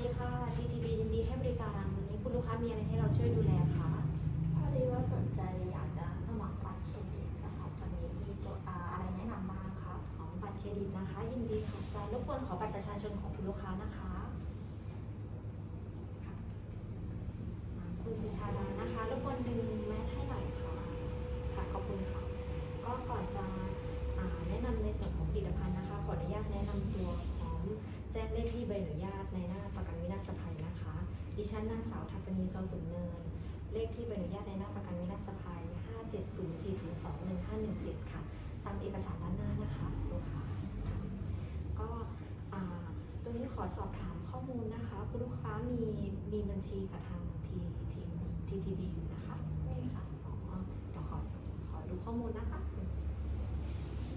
ดีค่ะ TTB ยินดีให้บริการ วันนี้คุณลูกค้ามีอะไรให้เราช่วยดูแลคะพอดีว่าสนใจอยากจะสมัครบัตรเครดิตนะคะตอนนี้มีตัวอ่าอะไรแนะนำบ้างคะของบัตรเครดิตนะคะ ยินดีค่ะจะรบกวนขอบัตรประชาชนของคุณลูกค้านะคะค่ะอ่าคุณสุชาดานะคะ รบกวนดึงแม จ้งเลขที่ใบอนุญาตในหน้าประกันวินาศภัยนะคะ ดิฉันนางสาวทัพปณีจอสุนเนิน เลขที่ใบอนุญาตในหน้าประกันวินาศภัย 570402117 ค่ะ ตามเอกสารด้านหน้านะคะลูกค้าค่ะก็อ่าตัวนี้ขอสอบถามข้อมูลนะคะคุณลูกค้ามีมีบัญชีกับทางทีทีม TTB อยู่นะคะนี่ค่ะอ๋อเดี๋ยวขอขอดูข้อมูลนะคะ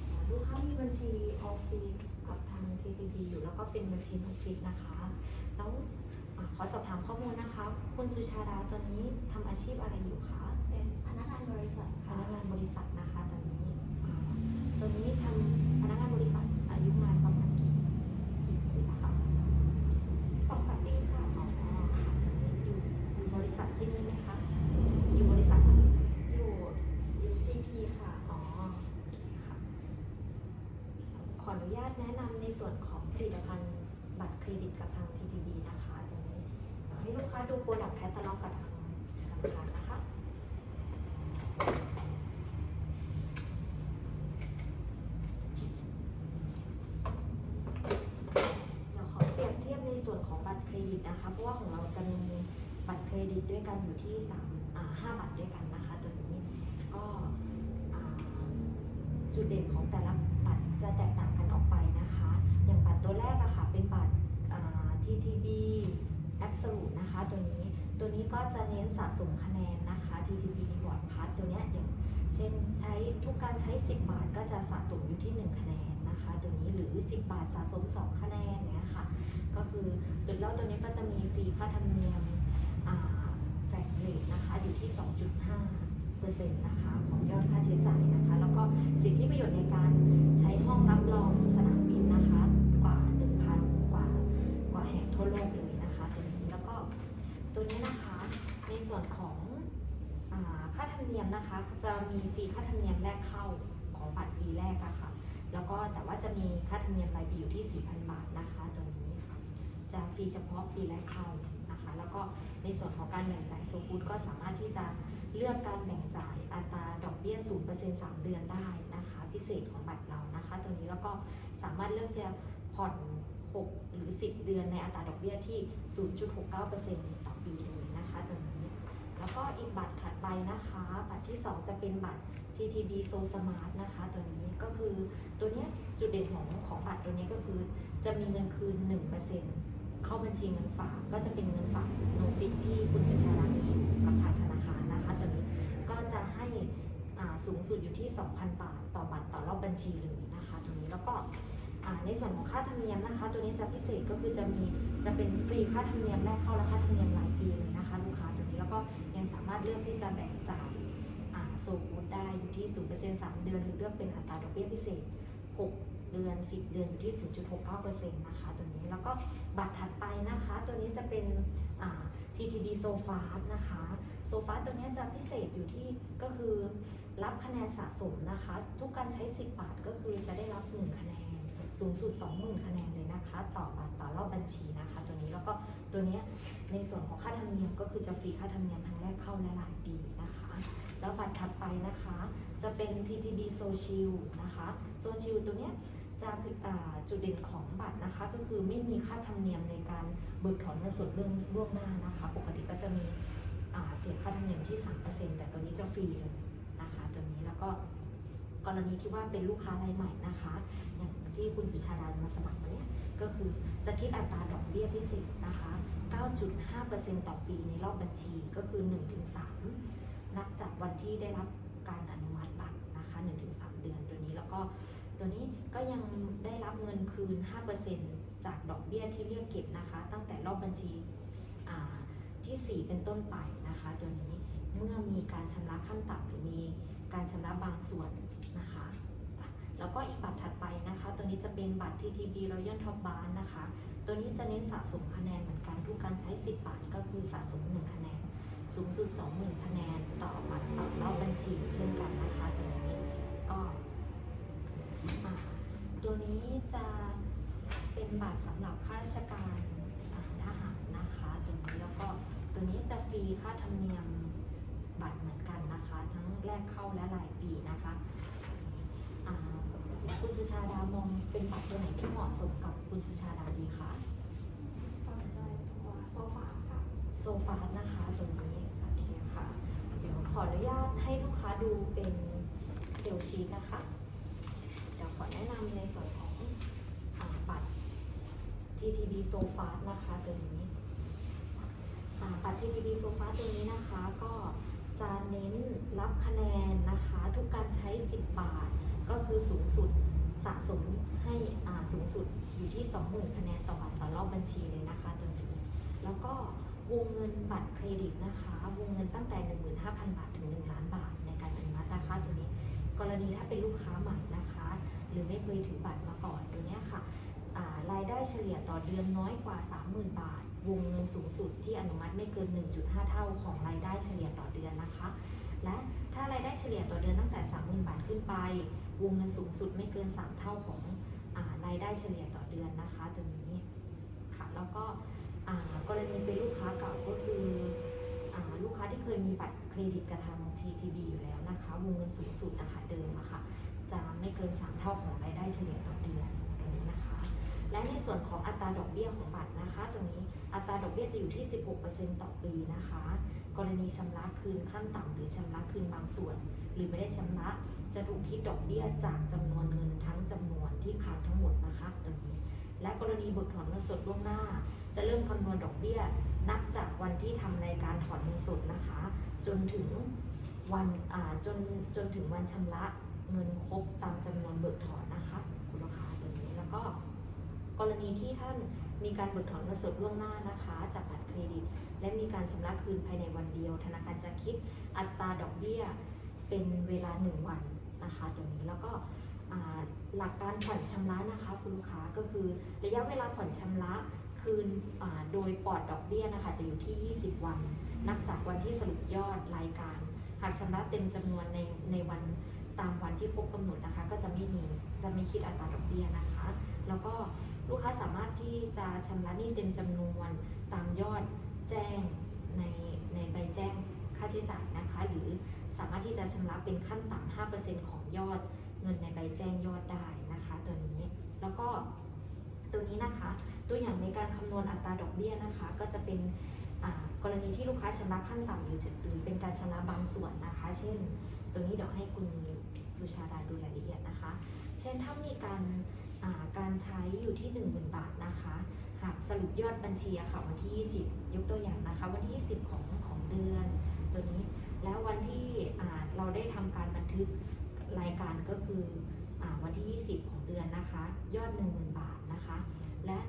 อ่าลูกค้ามีบัญชีออฟฟิศกับทาง TTB อยู่แล้วก็เป็นบัญชีออฟฟิศนะคะ แล้วอาขอสอบถามข้อมูลนะคะ คุณสุชาดาตอนนี้ทำอาชีพอะไรอยู่คะเป็นพนักงานบริษัทพค่ะนักงานบริษัทนะคะตอนนี้อ่าตอนนี้ทำพนักงานบริษัทอายุงานประมาณกี่กี่ปีแล้วคะ สองสามปีค่ะ อ๋อค่ะตอนนี้อยู่อยู่บริษัทที่นี่ไหมคะอยู่บริษัทอะไร อยู่อยู่ GP ค่ะ อ๋อโอเคค่ะ ข ออนุญาตแนะนำในส่วนของผลิตภัณฑ์บัตรเครดิตกับทาง TTB นะคะตรงนี้เดี๋ยวให้ลูกค้าดูโปรดักต์แคตตาล็อกกับทางธนาคารนะคะ เดี๋ยวขอเปรียบเทียบในส่วนของบัตรเครดิตนะคะ เพราะว่าของเราจะมีบัตรเครดิตด้วยกันอยู่ที่สามอ่าห้าบัตรด้วยกันนะคะตัวนี้ก็จุดเด่นของแต่ละ จะแตกต่างกันออกไปนะคะ อย่างบัตรตัวแรกอะค่ะเป็นบัตร TTB Absolute นะคะตัวนี้ตัวนี้ก็จะเน้นสะสมคะแนนนะคะ TTB Reward Pass ตัวเนี้ยอย่างเช่นใช้ทุกการใช้ 10 บาทก็จะสะสมอยู่ที่ 1 คะแนนนะคะ ตัวนี้หรือ 10 บาทสะสม 2 คะแนนเนี้ยค่ะก็คือตัวแล้วตัวนี้ก็จะมีฟรีค่าธรรมเนียมแฟกเรทนะคะอยู่ที่ 2.5 ปอร์เซ็นต์นะคะของยอดค่าใช้จ่ายนะคะ แล้วก็สิทธิประโยชน์ในการใช้ห้องรับรองสนามบินนะคะ กว่า 1,000 กว่ากว่าแห่งทั่วโลกเลยนะคะตัวนี้แล้วก็ตัวนี้นะคะในส่วนของอค่าธรรมเนียมนะคะจะมีฟรีค่าธรรมเนียมแรกเข้าของบัตรปีแรกอะค่ะแล้วก็แต่ว่าจะมีค่าธรรมเนียมรายปีอยู่ที่ 4,000 บาทนะคะตัวนี้ค่ะจะฟรีเฉพาะปีแรกเข้านะคะ แล้วก็ในส่วนของการแบ่งจ่ายโซฟูดก็สามารถที่จะเลือกการแบ่ง เบี้ย 0% 3 เดือนได้นะคะ พิเศษของบัตรเรานะคะ ตัวนี้แล้วก็สามารถเลือกจะผ่อน 6 หรือ 10 เดือนในอัตราดอกเบี้ยที่ 0.69%ต่อปีเลยนะคะตัวนี้ แล้วก็อีกบัตรถัดไปนะคะ บัตรที่ 2 จะเป็นบัตร TTB So Smart นะคะ ตัวนี้ก็คือตัวนี้จุดเด่นของของบัตรตัวนี้ก็คือจะมีเงินคืน 1%เข้าบัญชีเงินฝากก็จะเป็นเงินฝากโนฟิกที่คุณสุชาดามีกับทางธนาคารนะคะตัวนี้ก็จะให้ สูงสุดอยู่ที่ 2,000 บาท ต่อบัตรต่อรอบบัญชีเลยนะคะตัวนี้แล้วก็ในส่วนของค่าธรรมเนียมนะคะ ตัวนี้จะพิเศษก็คือจะมีจะเป็นฟรีค่าธรรมเนียมแรกเข้าและค่าธรรมเนียมรายปีเลยนะคะลูกค้าตัวนี้แล้วก็ยังสามารถเลือกที่จะแบ่งจ่ายอ่าโซฟูดได้อยู่ที่ 0% 3 เดือน หรือเลือกเป็นอัตราดอกเบี้ยพิเศษ 6 เดือน 10 เดือนอยู่ที่ 0.69%นะคะตัวนี้แล้วก็บัตรถัดไปนะคะ ตัวนี้จะเป็น TTD s o f a นะคะโซฟาตัวนี้จะพิเศษอยู่ที่ก็คือ รับคะแนนสะสมนะคะ ทุกการใช้ 10 บาทก็คือจะได้รับ 1 คะแนน สูงสุด 20,000 คะแนนเลยนะคะ ต่อบัตรต่อรอบบัญชีนะคะ ตัวนี้แล้วก็ตัวนี้ในส่วนของค่าธรรมเนียมก็คือจะฟรีค่าธรรมเนียมทั้งแรกเข้าและรายปีนะคะ แล้วบัตรถัดไปนะคะ จะเป็น TTB Social นะคะ Social ตัวเนี้ยจะจุดเด่นของบัตรนะคะก็คือไม่มีค่าธรรมเนียมในการเบิกถอนเงินสดเรื่องล่วงหน้านะคะ ปกติก็จะมีเสียค่าธรรมเนียมที่ 3%แต่ตัวนี้จะฟรีเลย นะคะตัวนี้แล้วก็กรณีที่ว่าเป็นลูกค้ารายใหม่นะคะ อย่างที่คุณสุชาดามาสมัครมาเนี่ยก็คือจะคิดอัตราดอกเบี้ยพิเศษนะคะ 9.5%ต่อปีในรอบบัญชีก็คือ 1-3 นับจากวันที่ได้รับการอนุมัติบัตรนะคะ 1-3 เดือนตัวนี้แล้วก็ตัวนี้ก็ยังได้รับเงินคืน 5%จากดอกเบี้ยที่เรียกเก็บนะคะ ตั้งแต่รอบบัญชีอ่าที่ 4 เป็นต้นไปนะคะ ตัวนี้ เมื่อมีการชำระขั้นต่ำหรือมีการชำระบางส่วนนะคะ แล้วก็อีกบัตรถัดไปนะคะ ตัวนี้จะเป็นบัตร TTB Royal Top Bar นะคะ ตัวนี้จะเน้นสะสมคะแนนเหมือนกันทุกการใช้ 10บาทก็คือสะสม 1 คะแนน สูงสุด 20,000 คะแนนต่อบัตรต่อรอบบัญชีเช่นกันนะคะตัวนี้ก็ตัวนี้จะเป็นบัตรสำหรับข้าราชการทหารนะคะตัวนี้แล้วก็ตัวนี้จะฟรีค่าธรรมเนียม บัตรเหมือนกันนะคะ ทั้งแรกเข้าและรายปีนะคะอ่าคุณสุชาดามองเป็นบัตรตัวไหนที่เหมาะสมกับคุณสุชาดาดีคะสนใจตัวโซฟาค่ะโซฟานะคะตรงนี้โอเคค่ะ เดี๋ยวขออนุญาตให้ลูกค้าดูเป็นเซลล์ชีตนะคะเดี๋ยวขอแนะนำในส่วนของอาบัตร TTB โซฟานะคะตัวนี้อ่าบัตร TTB โซฟาตัวนี้นะคะก็ จะเน้นรับคะแนนนะคะ ทุกการใช้ 10 บาท ก็คือสูงสุดสะสมให้อ่าสูงสุดอยู่ที่ 20,000 คะแนนต่อบัตรต่อรอบบัญชีเลยนะคะตัวนี้ แล้วก็วงเงินบัตรเครดิตนะคะ วงเงินตั้งแต่ 15,000 บาทถึง 1 ล้านบาทในการอนุมัตินะคะตัวนี้ กรณีถ้าเป็นลูกค้าใหม่นะคะ หรือไม่เคยถือบัตรมาก่อนตัวนี้ค่ะรายได้เฉลี่ยต่อเดือนน้อยกว่า 30,000 บาท วงเงินสูงสุดที่อนุมัติไม่เกิน 1.5 เท่าของรายได้เฉลี่ยต่อเดือนนะคะ และถ้ารายได้เฉลี่ยต่อเดือนตั้งแต่ 30,000 บาทขึ้นไป วงเงินสูงสุดไม่เกิน 3 เท่าของอารายได้เฉลี่ยต่อเดือนนะคะตัวนี้ค่ะแล้วก็กรณีเป็นลูกค้าเก่าก็คืออลูกค้าที่เคยมีบัตรเครดิตกระทาง TTB อยู่แล้วนะคะ วงเงินสูงสุดนะคะเดิมอะค่ะจะไม่เกิน 3 เท่าของรายได้เฉลี่ยต่อเดือนตรงนี้นะคะ และในส่วนของอัตราดอกเบี้ยของบัตรนะคะ ตรงนี้อัตราดอกเบี้ยจะอยู่ที่ 16%ต่อปีนะคะ กรณีชำระคืนขั้นต่ำหรือชำระคืนบางส่วน หรือไม่ได้ชำระจะถูกคิดดอกเบี้ยจากจำนวนเงินทั้งจำนวนที่ค้างทั้งหมดนะคะตรงนี้ และกรณีเบิกถอนเงินสดล่วงหน้า จะเริ่มคำนวณดอกเบี้ย นับจากวันที่ทำรายการถอนเงินสดนะคะ จนถึงวันจนจนถึงวันชำระเงินครบตามจำนวนเบิกถอนนะคะ คุณลูกค้าตัวนี้แล้วก็ กรณีที่ท่านมีการเบิกถอนเงินสดล่วงหน้านะคะ จากบัตรเครดิต และมีการชำระคืนภายในวันเดียว ธนาคารจะคิดอัตราดอกเบี้ยเป็นเวลา 1 วันนะคะตรงนี้แล้วก็หลักการผ่อนชำระนะคะคุณลูกค้าก็คือระยะเวลาผ่อนชำระคืนโดยปลอดดอกเบี้ยนะคะจะอยู่ที่ 20 วัน นับจากวันที่สรุปยอดรายการ หากชำระเต็มจำนวนในในวันตามวันที่ครบกำหนดนะคะ ก็จะไม่มีจะไม่คิดอัตราดอกเบี้ยนะคะ แล้วก็ ลูกค้าสามารถที่จะชำระหนี้เต็มจำนวนตามยอดแจ้งในในใบแจ้งค่าใช้จ่ายนะคะ หรือสามารถที่จะชำระเป็นขั้นต่ำ5%ของยอดเงินในใบแจ้งยอดได้นะคะ ตัวนี้แล้วก็ตัวนี้นะคะ ตัวอย่างในการคำนวณอัตราดอกเบี้ยนะคะ ก็จะเป็นกรณีที่ลูกค้าชำระขั้นต่ำหรือหรือเป็นการชำระบางส่วนนะคะ เช่น ตัวนี้เดี๋ยวให้คุณสุชาดาดูรายละเอียดนะคะ เช่นถ้ามีการ การใช้อยู่ที่ 1 0,000 บาทนะคะ หากสรุปยอดบัญชีค่ะวันที่ 20 ยกตัวอย่างนะคะ วันที่ 20 ของของเดือน ตัวนี้แล้ววันที่เราได้ทำการบันทึกรายการก็คืออวันที่ 20 ของเดือนนะคะ ยอด 10,000 บาทนะคะ และ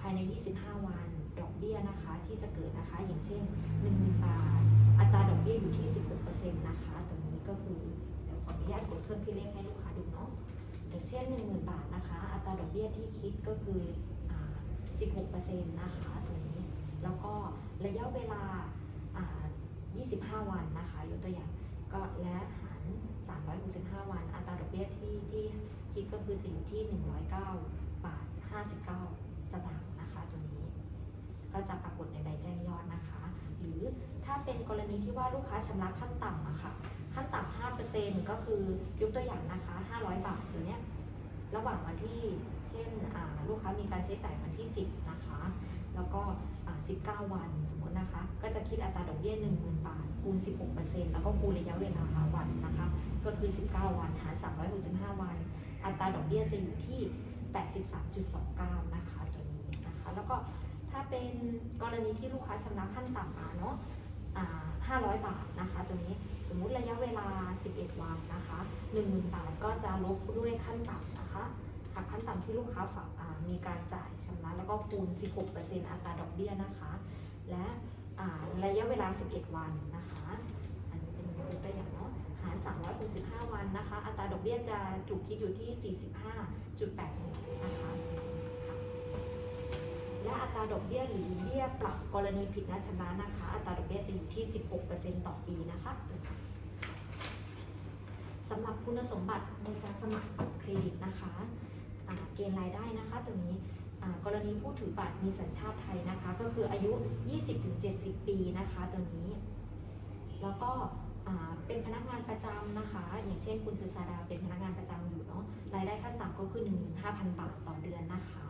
ภายใน 25 วันดอกเบี้ยนะคะที่จะเกิดนะคะ อย่างเช่น 10,000 บาท อัตราดอกเบี้ยอยู่ที่ 16%นะคะตรงนี้ก็คือเดี๋ยวขออนุญาตกดเครื่องคิดเลขให้ลูกค้าดูเนาะ อย่างเช่น 10,000 บาทนะคะ อัตราดอกเบี้ยที่คิดก็คืออ16%นะคะตรงนี้ แล้วก็ระยะเวลาอ่า25 วันนะคะยกตัวอย่างก็และหาร 365 วัน อัตราดอกเบี้ยที่ที่คิดก็คือจะอยู่ที่ 109 บาท 59 สตางค์นะคะตัวนี้ ก็จะปรากฏในใบแจ้งยอดนะคะ หรือถ้าเป็นกรณีที่ว่าลูกค้าชำระขั้นต่ำอะค่ะ ขั้นต่ำ5%ก็คือยกตัวอย่างนะคะ 500 บาทตัวเนี้ยระหว่างวันที่เช่นลูกค้ามีการใช้จ่ายวันที่ 10 นะคะ แล้วก็ 19 วันสมมตินะคะ ก็จะคิดอัตราดอกเบี้ย 10,000 บาท คูณ 16%แล้วก็คูณระยะเวลาวันนะคะ ก็คือ 19 วันหาร 365 วัน อัตราดอกเบี้ยจะอยู่ที่ 83.29 นะคะตัวนี้นะคะ แล้วก็ถ้าเป็นกรณีที่ลูกค้าชำระขั้นต่ำมาเนาะ 500 บาทนะคะตัวนี้สมมุติระยะเวลา 11 วันนะคะ10,000 บาทก็จะลบด้วยขั้นต่ำนะคะหากขั้นต่ำที่ลูกค้าฝากมีการจ่ายชำระแล้วก็คูณ 16%อัตราดอกเบี้ยนะคะ และระยะเวลา 11 วันนะคะ อันนี้เป็นตัวอย่างเนาะหาร 365 วันนะคะ อัตราดอกเบี้ยจะถูกคิดอยู่ที่ 45.8นะคะ และอัตราดอกเบี้ยหรือเบี้ยปรับกรณีผิดนัดชำระนะคะ อัตราดอกเบี้ยจะอยู่ที่ 16%ต่อปีนะคะสำหรับคุณสมบัติในการสมัครบัตรเครดิตนะคะเกณฑ์รายได้นะคะตัวนี้กรณีผู้ถือบัตรมีสัญชาติไทยนะคะ ก็คืออายุ 20-70 ปีนะคะตัวนี้ แล้วก็เป็นพนักงานประจำนะคะ อย่างเช่นคุณสุชาดาเป็นพนักงานประจำอยู่เนาะรายได้ขั้นต่ำก็คือ 15,000 บาทต่อเดือนนะคะ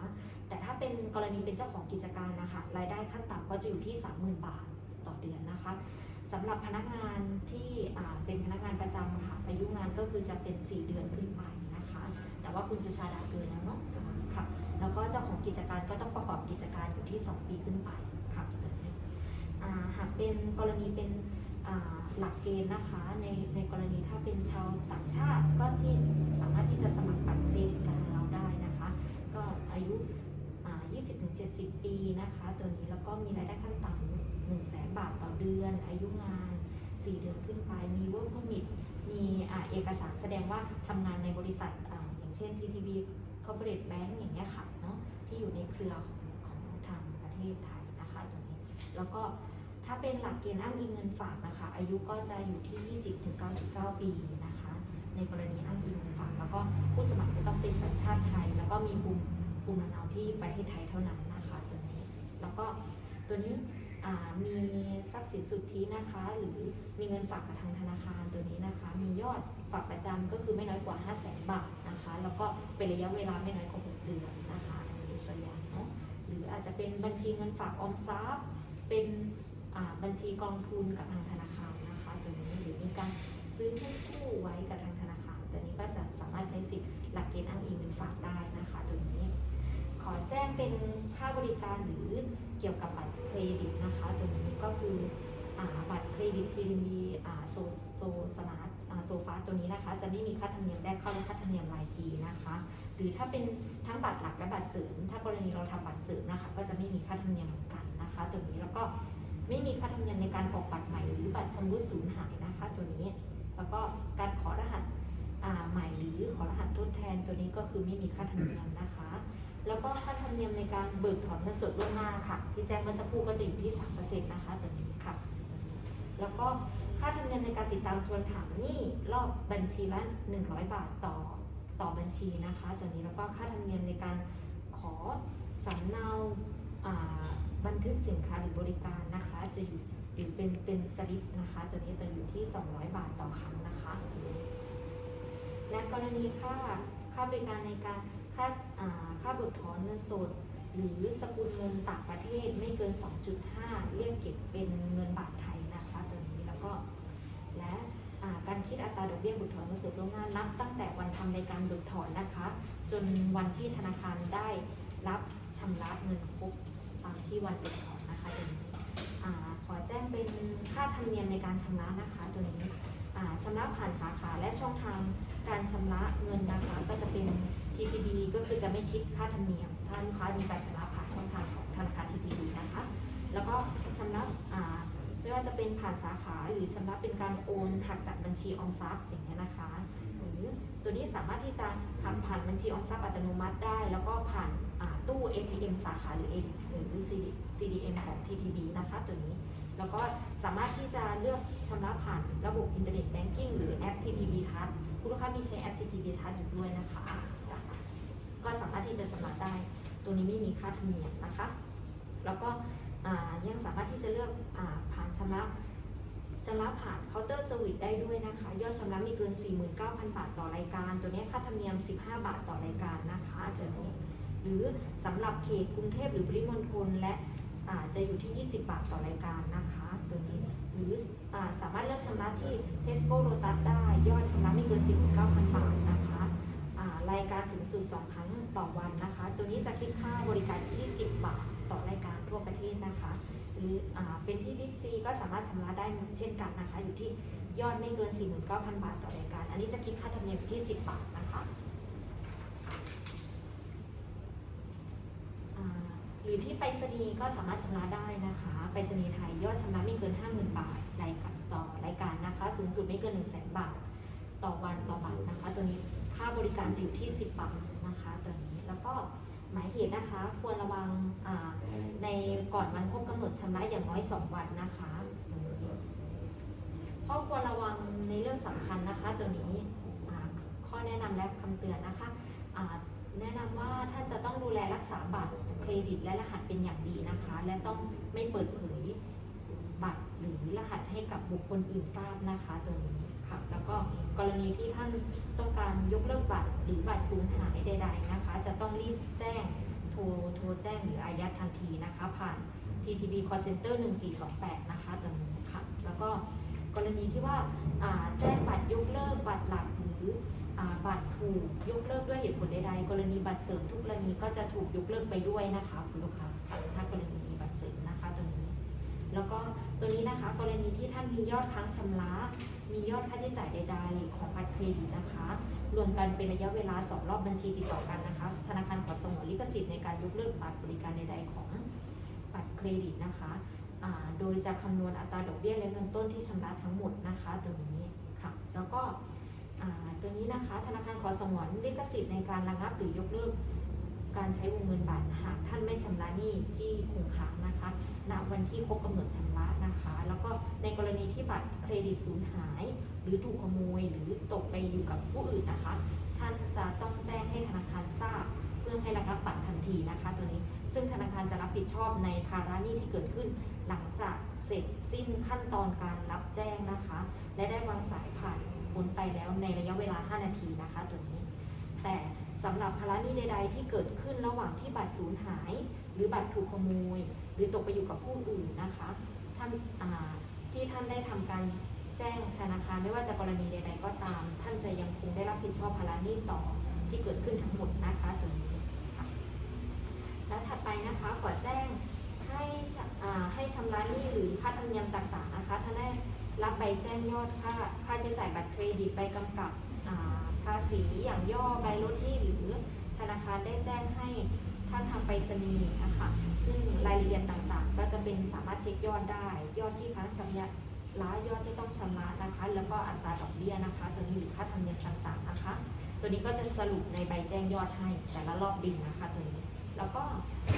แต่ถ้าเป็นกรณีเป็นเจ้าของกิจการนะคะรายได้ขั้นต่ำก็จะอยู่ที่ 30,000 บาทต่อเดือนนะคะสำหรับพนักงานที่เป็นพนักงานประจำค่ะอายุงานก็คือจะเป็น 4 เดือนขึ้นไปนะคะ แต่ว่าคุณสุชาดาเกินแล้วเนาะค่ะแล้วก็เจ้าของกิจการก็ต้องประกอบกิจการอยู่ที่ 2 ปีขึ้นไปค่ะตัวนี้หากเป็นกรณีเป็นหลักเกณฑ์นะคะในในกรณีถ้าเป็นชาวต่างชาติก็ที่สามารถที่จะสมัครบัตรเครดิตกับเราได้นะคะ ก็อายุ 20-70 ปีนะคะ ตัวนี้แล้วก็มีรายได้ขั้นต่ำ1 0 0 0 0แสนบาทต่อเดือน อายุงาน 4 เดือนขึ้นไป มี work permit มีเอกสารแสดงว่าทำงานในบริษัทออย่างเช่น TTB Corporate Bank อย่างเงี้ยค่ะเนาะที่อยู่ในเครือของของทางประเทศไทยนะคะตัวนี้ แล้วก็ถ้าเป็นหลักเกณฑ์อ้างอิงเงินฝากนะคะ อายุก็จะอยู่ที่ 20-99 ปีนะคะ ในกรณีอ้างอิงเงินฝาก แล้วก็ผู้สมัครจะต้องเป็นสัญชาติไทย แล้วก็มีภูมิ ภูมิลำเนาที่ประเทศไทยเท่านั้นนะคะตัวนี้แล้วก็ตัวนี้มีทรัพย์สินสุทธินะคะ หรือมีเงินฝากกับทางธนาคารตัวนี้นะคะ มียอดฝากประจำก็คือไม่น้อยกว่า 5 0 0แสนบาทนะคะ แล้วก็เป็นระยะเวลาไม่น้อยกว่า6เดือนนะคะอันนี้เป็นตัวอย่างเนาะหรืออาจจะเป็นบัญชีเงินฝากออมทรัพย์ เป็นบัญชีกองทุนกับทางธนาคารนะคะ ตัวนี้หรือมีการซื้อหุ้นกู้ไว้กับทางธนาคาร ตัวนี้ก็จะสามารถใช้สิทธิ์หลักเกณฑ์อ้างอิงเงินฝากได้นะคะ ตัวนี้ ขอแจ้งเป็นค่าบริการหรือเกี่ยวกับบัตรเครดิตนะคะ ตัวนี้ก็คือบัตรเครดิตทีดีโซโซสมาร์โซฟาตัวนี้นะคะ จะไม่มีค่าธรรมเนียมแรกเข้าและค่าธรรมเนียมรายปีนะคะ หรือถ้าเป็นทั้งบัตรหลักและบัตรเสริมถ้ากรณีเราทำบัตรเสริมนะคะ ก็จะไม่มีค่าธรรมเนียมเหมือนกันนะคะ ตัวนี้แล้วก็ไม่มีค่าธรรมเนียมในการออกบัตรใหม่หรือบัตรชำรุดสูญหายนะคะ ตัวนี้แล้วก็การขอรหัสใหม่หรือขอรหัสทดแทนตัวนี้ก็คือไม่มีค่าธรรมเนียมนะคะ แล้วก็ค่าธรรมเนียมในการเบิกถอนเงินสดล่วงหน้าค่ะ ที่แจ้งเมื่อสักครู่ก็จะอยู่ที่ 3%นะคะตัวนี้ค่ะ แล้วก็ค่าธรรมเนียมในการติดตามทวงถามหนี้รอบบัญชีละ 100 บาทต่อต่อบัญชีนะคะตัวนี้แล้วก็ค่าธรรมเนียมในการขอสำเนาอ่าบันทึกสินค้าหรือบริการนะคะ จะอยู่หรือเป็นเป็นสลิปนะคะ ตัวนี้จะอยู่ที่ 200 บาทต่อครั้งนะคะและกรณีค่าค่าบริการในการ ค่าค่าเบิกถอนเงินสด หรือสกุลเงินต่างประเทศไม่เกิน 2.5 เรียกเก็บเป็นเงินบาทไทยนะคะตัวนี้แล้วก็และการคิดอัตราดอกเบี้ยเบิกถอนเงินสดล่วงหน้านับ ตั้งแต่วันทำในการเบิกถอนนะคะ จนวันที่ธนาคารได้รับชำระเงินครบตามที่วันเบิกถอนนะคะตัวนี้ขอแจ้งเป็นค่าธรรมเนียมในการชำระนะคะตัวนี้อ่าชำระผ่านสาขาและช่องทางการชำระเงินนะคะก็จะเป็น TTB ก็คือจะไม่คิดค่าธรรมเนียม ถ้าลูกค้ามีการชำระผ่านช่องทางของธนาคาร TTB นะคะ แล้วก็ชำระไม่ว่าจะเป็นผ่านสาขาหรือชำระเป็นการโอนหักจากบัญชีออมทรัพย์อย่างนี้ยนะคะหรือตัวนี้สามารถที่จะทำผ่านบัญชีออมทรัพย์อัตโนมัติได้ แล้วก็ผ่านาตู้ ATM สาขาหรือ ATM หรือ CDM ของ TTB นะคะตัวนี้ แล้วก็สามารถที่จะเลือกชำระผ่านระบบอินเทอร์เน็ตแบงกิ้งหรือแอป TTB Touch คุณลูกค้ามีใช้แอป TTB Touch อยู่ด้วยนะคะ ก็สามารถที่จะชำระได้ ตัวนี้ไม่มีค่าธรรมเนียมนะคะ แล้วก็ยังสามารถที่จะเลือกอผ่านชำระชำระผ่านเคาน์เตอร์สวิตได้ด้วยนะคะ ยอดชำระม่เกิน 49,000 บาทต่อรายการ ตัวนี้ค่าธรรมเนียม 15 บาทต่อรายการนะคะตัวนี้หรือสำหรับเขตกรุงเทพหรือปริมณฑลและจะอยู่ที่ 20 บาทต่อรายการนะคะ ตัวนี้หรืออสามารถเลือกชำระที่ Tesco Lotus ได้ ยอดชำระไม่เกิน 49,000 บาทนะคะ รายการสูงสุด 2 ครั้งต่อวันนะคะ ตัวนี้จะคิดค่าบริการอยู่ที่ 10 บาทต่อรายการทั่วประเทศนะคะ หรืออเป็นที่บิ๊กซีก็สามารถชำระได้เช่นกันนะคะ อยู่ที่ยอดไม่เกิน 49,000 บาทต่อรายการ อันนี้จะคิดค่าธรรมเนียมที่ 10 บาทนะคะหรือที่ไปรษณีย์ก็สามารถชำระได้นะคะ ไปรษณีย์ไทยยอดชำระไม่เกิน 50,000 บาทรายการต่อรายการนะคะ สูงสุดไม่เกิน 100,000บาท ต่อวันต่อบัตรนะคะ ตัวนี้ค่าบริการจะอยู่ที่ 10 บาทนะคะตัวนี้แล้วก็หมายเหตุนะคะ ควรระวังในก่อนวันครบกำหนดชำระอย่างน้อย 2 วันนะคะตรงนี้ข้อควรระวังในเรื่องสำคัญนะคะ ตัวนี้ข้อแนะนำและคำเตือนนะคะแนะนำว่าท่านจะต้องดูแลรักษาบัตรเครดิตและรหัสเป็นอย่างดีนะคะ และต้องไม่เปิดเผยบัตรหรือรหัสให้กับบุคคลอื่นทราบนะคะตัวนี้ ค่ะแล้วก็กรณีที่ท่านต้องการยกเลิกบัตรหรือบัตรสูญหายใด ๆนะคะ จะต้องรีบแจ้งโทรโทรแจ้งหรืออายัดทันทีนะคะ ผ่าน TTB Call Center 1428 นะคะตัวนี้ค่ะแล้วก็กรณีที่ว่าาแจ้งบัตรยกเลิกบัตรหลักหรืออบัตรถูกยกเลิกด้วยเหตุผลใดๆ กรณีบัตรเสริมทุกกรณีก็จะถูกยกเลิกไปด้วยนะคะคุณลูกค้าถ้ากรณีมีบัตรเสริมนะ แล้วก็ตัวนี้นะคะกรณีที่ท่านมียอดค้างชำระ มียอดค่าใช้จ่ายใด ๆ ของบัตรเครดิตนะคะ รวมกันเป็นระยะเวลาสองรอบบัญชีติดต่อกันนะคะ ธนาคารขอสงวนลิขสิทธิ์ในการยกเลิกบัตรบริการใด ๆ ของบัตรเครดิตนะคะโดยจะคำนวณอัตราดอกเบี้ยและเงินต้นที่ชำระทั้งหมดนะคะตัวนี้ค่ะ แล้วก็ตัวนี้นะคะ ธนาคารขอสงวนลิขสิทธิ์ในการระงับหรือยกเลิก การใช้วงเงินบัตรหากท่านไม่ชำระหนี้ที่คงค้างนะคะณวันที่ครบกำหนดชำระนะคะ แล้วก็ในกรณีที่บัตรเครดิตสูญหาย หรือถูกขโมยหรือตกไปอยู่กับผู้อื่นนะคะ ท่านจะต้องแจ้งให้ธนาคารทราบ เพื่อให้ระงับบัตรทันทีนะคะ ตัวนี้ซึ่งธนาคารจะรับผิดชอบในภาระหนี้ที่เกิดขึ้น หลังจากเสร็จสิ้นขั้นตอนการรับแจ้งนะคะ และได้วางสายผ่านพ้นไปแล้วในระยะเวลา 5 นาทีนะคะ ตัวนี้ แต่ สำหรับภาระหนี้ใด ๆ ที่เกิดขึ้นระหว่างที่บัตรสูญหาย หรือบัตรถูกขโมย หรือตกไปอยู่กับผู้อื่นนะคะท่านที่ท่านได้ทำการแจ้งธนาคารไม่ว่าจะกรณีใด ๆ ก็ตาม ท่านจะยังคงได้รับผิดชอบภาระหนี้ต่อที่เกิดขึ้นทั้งหมดนะคะตัวนี้ค่ะแล้วถัดไปนะคะขอแจ้งให้ให้ชำระหนี้หรือค่าธรรมเนียมต่างๆนะคะท่านได้รับใบแจ้งยอดค่าค่าใช้จ่ายบัตรเครดิตใบกำกับภาษีอย่างย่อใบลดหนี้ นาคารได้แจ้งให้ท่านทางไปรษณีย์นะคะซึ่งรายละเอียดต่างๆ ก็จะเป็นสามารถเช็คยอดได้ ยอดที่ค้างชำระล้ายอดที่ต้องชำระนะคะ แล้วก็อัตราดอกเบี้ยนะคะ ตัวนี้หรือค่าธรรมเนียมต่างๆนะคะ ตัวนี้ก็จะสรุปในใบแจ้งยอดให้แต่ละรอบบินนะคะตัวนี้ แล้วก็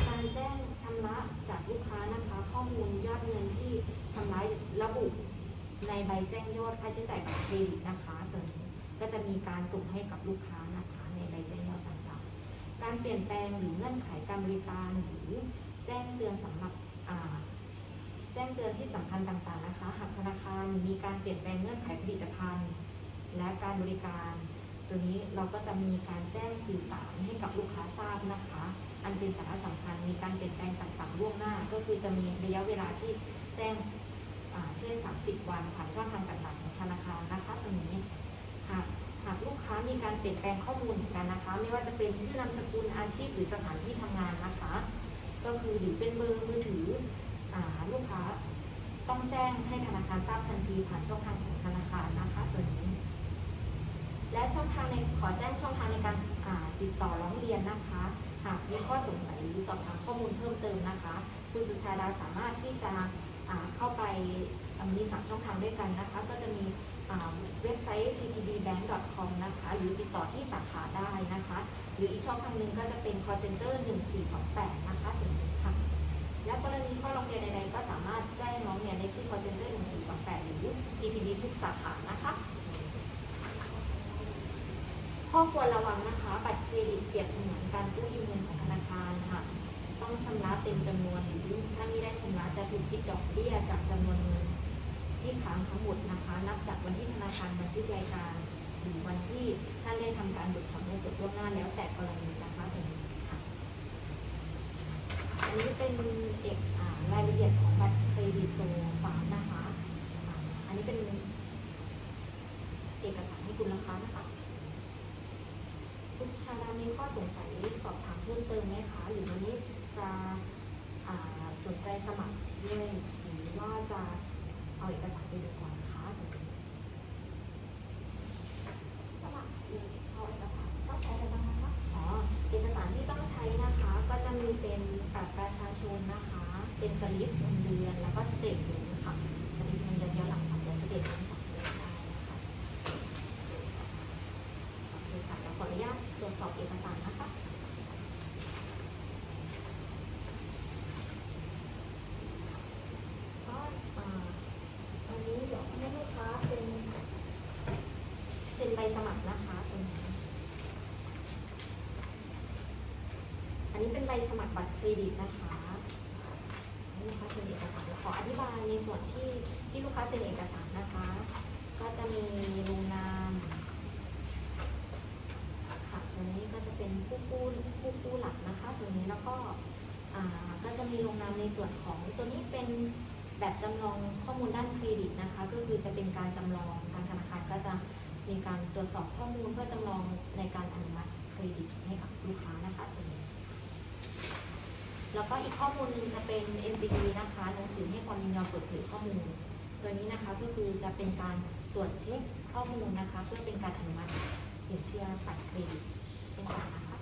การแจ้งชำระจากลูกค้านะคะ ข้อมูลยอดเงินที่ชำระระบุในใบแจ้งยอดค่าใช้จ่ายบัตรเครดิตนะคะตัวนี้ก็จะมีการส่งให้กับลูกค้า การเปลี่ยนแปลงหรือเงื่อนไขการบริการหรือแจ้งเตือนสำหรับแจ้งเตือนที่สำคัญต่างๆนะคะ หากธนาคารมีการเปลี่ยนแปลงเงื่อนไขผลิตภัณฑ์ และการบริการ ตัวนี้เราก็จะมีการแจ้งสื่อสารให้กับลูกค้าทราบนะคะ อันเป็นสาระสำคัญมีการเปลี่ยนแปลงต่างๆล่วงหน้า ก็คือจะมีระยะเวลาที่แจ้งอ่าเช่น 30 วันผ่านช่องทางต่างๆของธนาคารนะคะตรงนี้หาก หากลูกค้ามีการเปลี่ยนแปลงข้อมูลเหมือนกันนะคะ ไม่ว่าจะเป็นชื่อนามสกุลอาชีพหรือสถานที่ทำงานนะคะ ก็คือหรือเป็นเบอร์มือถืออลูกค้าต้องแจ้งให้ธนาคารทราบทันทีผ่านช่องทางของธนาคารนะคะตัวนี้และช่องทางในขอแจ้งช่องทางในการาติดต่อร้องเรียนนะคะ หากมีข้อสงสัยหรือสอบถามข้อมูลเพิ่มเติมนะคะ คุณสุชาดาสามารถที่จะเข้าไปมีสามช่องทางด้วยกันนะคะ ก็จะมี เว็บไซต์ ttbbank.com นะคะหรือติดต่อที่สาขาได้นะคะ หรืออีกช่องทางหนึ่งก็จะเป็น call center 1428 นะคะถึงค่ะและกรณีข้อร้องเรียนใดๆก็สามารถแจ้งร้องเรียนได้ที่ call center 1428 หรือ TTB ทุกสาขานะคะข้อควรระวังนะคะ บัตรเครดิตเปรียบเสมือนการกู้ยืมเงินของธนาคารค่ะ ต้องชำระเต็มจำนวนหรือถ้าไม่ได้ชำระจะถูกคิดดอกเบี้ยจากจำนวนเงิน ที่ค้างทั้งหมดนะคะ นับจากวันที่ธนาคารบันทึกรายการหรือวันที่ท่านได้ทำการบิกถอนเงินสดล่วงหน้าแล้วแต่กรณีนะคะตรงนี้ค่ะอันนี้เป็นเอกรายละเอียดของบัตรเครดิตโซฟาร์นะคะ อันนี้เป็นเอกสารให้คุณลูกค้านะคะคุณสุชาดามีข้อสงสัยสอบถามเพิ่มเติมไหมคะหรือวันนี้จะสนใจสมัครเลยหรือว่าจะ เอาเอกสารไปดูก่อนคะ สมัครหรือเอาเอกสารต้องใช้อะไรบ้างนะคะ อ๋อ เอกสารที่ต้องใช้นะคะ ก็จะมีเป็นบัตรประชาชนนะคะ เป็นสลิปเงินเดือน แล้วก็สเตทเมนต์ค่ะ สลิปเงินเดือนย้อนหลังสามเดือนสเตทเมนต์สามเดือนได้นะคะโอเคค่ะเดี๋ยวขออนุญาตตรวจสอบเอกสารนะคะ สมัค เครดิตนะคะลูกค้าเซ็นเอกสารขออธิบายในส่วนที่ที่ลูกค้าเซ็นเอกสารนะคะ ก็จะมีลงนามค่ะตัวนี้ก็จะเป็นผู้กู้ผู้กู้หลักนะคะตัวนี้แล้วก็อ่าก็จะมีลงนามในส่วนของตัวนี้เป็นแบบจำลองข้อมูลด้านเครดิตนะคะ ก็คือจะเป็นการจำลองทางธนาคารก็จะมีการตรวจสอบข้อมูลเพื่อจำลองในการอนุมัติเครดิตให้กับลูกค้า แล้วก็อีกข้อมูลหนึงจะเป็น NCD นะคะหนังสือให้ความยินยอมเปิดเผยข้อมูล ตัวนี้นะคะก็คือจะเป็นการตรวจเช็คข้อมูลนะคะ เพื่อเป็นการอนุมัติสินเชื่อบัตรเครดิตเช่นกันนะคะ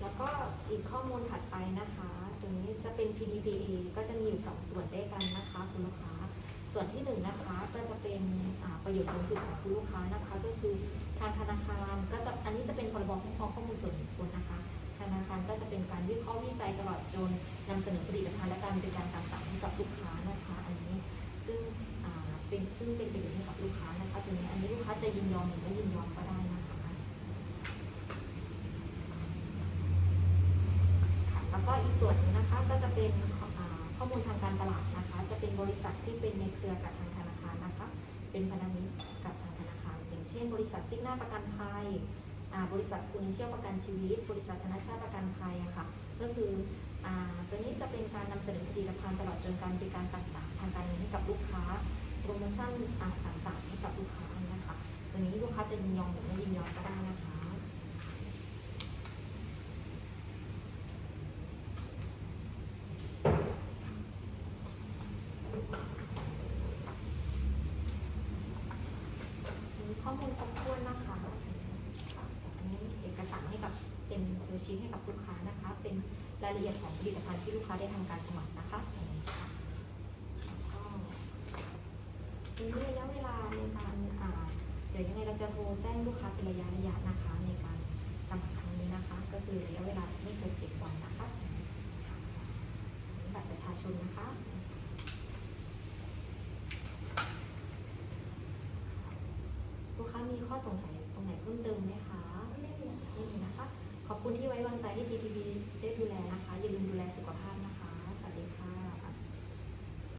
แล้วก็อีกข้อมูลถัดไปนะคะตัวนี้จะเป็น PDPA ก็จะมีอยู่ 2 ส่วนด้วยกันนะคะคุณลูกค้า ส่วนที่1นงนะคะก็จะเป็นประโยชน์สูงสุดของคุณลูกค้านะคะ ก็คือทางธนาคารก็จะอันนี้จะเป็นพรบคุ้มครองข้อมูลส่วนบุคคลนะคะธนาคารก็จะเป็นการวิเคราะห์วิจัยตลอดจนนำเสนอผลิตภัณฑ์และการบริการต่างๆให้กับลูกค้านะคะอันนี้ซึ่งเป็นซึ่งเป็นประโยชน์ให้กับลูกค้านะคะตัวนี้อันนี้ลูกค้าจะยินยอมหรือไม่ยินยอมก็ได้นะคะแล้วก็อีกส่วนนึงนะคะก็จะเป็น ข้อมูลทางการตลาดนะคะ จะเป็นบริษัทที่เป็นในเครือกับทางธนาคารนะคะ เป็นพันธมิตรกับทางธนาคาร อย่างเช่น บริษัทซิกหน้าประกันภัยบริษัทคุณเชี่ยวประกันชีวิต บริษัทธนาชาติประกันภัยอะค่ะ ก็คืออตัวนี้จะเป็นการนำเสนอผลิตภัณฑ์ตลอดจนการบริการต่างๆ ทางการเงินให้กับลูกค้าโปรโมชั่นต่างๆให้กับลูกค้านะคะ ตัวนี้ลูกค้าจะยินยอมหรือไม่ยินยอมก็ได้นะคะ มี ข้อมูลครบถ้วนนะคะนนี้เอกสารให้กับเป็นเซอร์ชีให้กับลูกค้านะคะ เป็นรายละเอียดของผลิตภัณฑ์ที่ลูกค้าได้ทำการสมัครนะคะแล้วก็ทีนี้ระยะเวลาในการอ่าเดี๋ยวยังไงเราจะโทรแจ้งลูกค้าเป็นระยะระยะนะคะในการสมัครครั้งนี้นะคะ ก็คือระยะเวลาไม่เกินเจ็ดวันนะคะบัตรประชาชนนะคะ ลูกค้ามีข้อ สงสัยตรงไหนเพิ่มเติมไหมคะไม่มีไม่มีนะคะ ขอบคุณที่ไว้วางใจให้ทีทีได้ดูแลนะคะอย่าลืมดูแลสุขภาพนะ